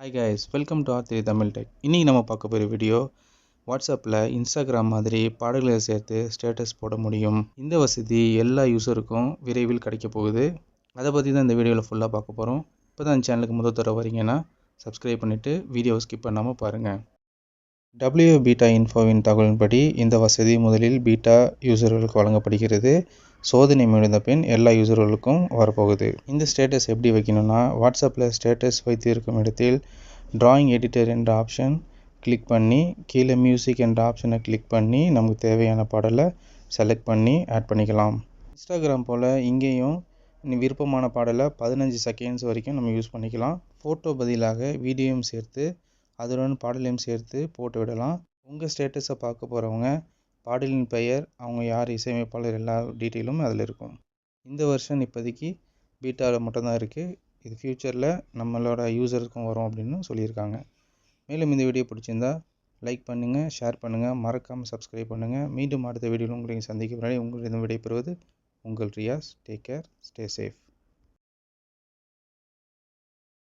Hi guys welcome to R three Tamil tech இன்றைக்கி நம்ம பார்க்க போகிற வீடியோ வாட்ஸ்அப்பில் இன்ஸ்டாகிராம் மாதிரி பாடல்களை சேர்த்து ஸ்டேட்டஸ் போட முடியும். இந்த வசதி எல்லா யூஸருக்கும் விரைவில் கிடைக்க போகுது. அதை பற்றி தான் இந்த வீடியோவில் ஃபுல்லாக பார்க்க போகிறோம் இப்போ தான் சேனலுக்கு முதல் தர வரீங்கன்னா சப்ஸ்கிரைப் பண்ணிவிட்டு வீடியோவை ஸ்கிப் பண்ணாமல் பாருங்கள் டபிள்யூ பீட்டா இன்ஃபோவின் தகவலின்படி இந்த வசதி முதலில் பீட்டா யூசர்களுக்கு வழங்கப்படுகிறது. சோதனை முடிந்த பின் எல்லா யூசர்களுக்கும் வரப்போகுது. இந்த ஸ்டேட்டஸ் எப்படி வைக்கணும்னா வாட்ஸ்அப்பில் ஸ்டேட்டஸ் வைத்திருக்கும் இடத்தில் டிராயிங் எடிட்டர் என்ற ஆப்ஷன் கிளிக் பண்ணி கீழே மியூசிக் என்ற ஆப்ஷனை கிளிக் பண்ணி நமக்கு தேவையான பாடலை செலக்ட் பண்ணி ஆட் பண்ணிக்கலாம். இன்ஸ்டாகிராம் போல் இங்கேயும் விருப்பமான பாடலை பதினஞ்சு செகண்ட்ஸ் வரைக்கும் நம்ம யூஸ் பண்ணிக்கலாம். ஃபோட்டோ பதிலாக வீடியோவும் சேர்த்து அதனுடன் பாடலையும் சேர்த்து போட்டு விடலாம். உங்கள் ஸ்டேட்டஸை பார்க்க போகிறவங்க பாடலின் பெயர் அவங்க யார் இசையமைப்பாளர் எல்லா டீட்டெயிலும் அதில் இருக்கும். இந்த வருஷன் இப்போதைக்கு பீட்டாவில் மட்டும்தான் இருக்குது இது ஃப்யூச்சரில் நம்மளோட யூசருக்கும் வரும் அப்படின்னு சொல்லியிருக்காங்க. மேலும் இந்த வீடியோ பிடிச்சிருந்தா லைக் பண்ணுங்கள் ஷேர் பண்ணுங்கள் மறக்காமல் சப்ஸ்கிரைப் பண்ணுங்கள் மீண்டும் அடுத்த வீடியோவில் உங்களை சந்திக்கும் முன்னாடி உங்களிடம் விடைபெறுவது உங்கள் Riyas. Take care stay safe.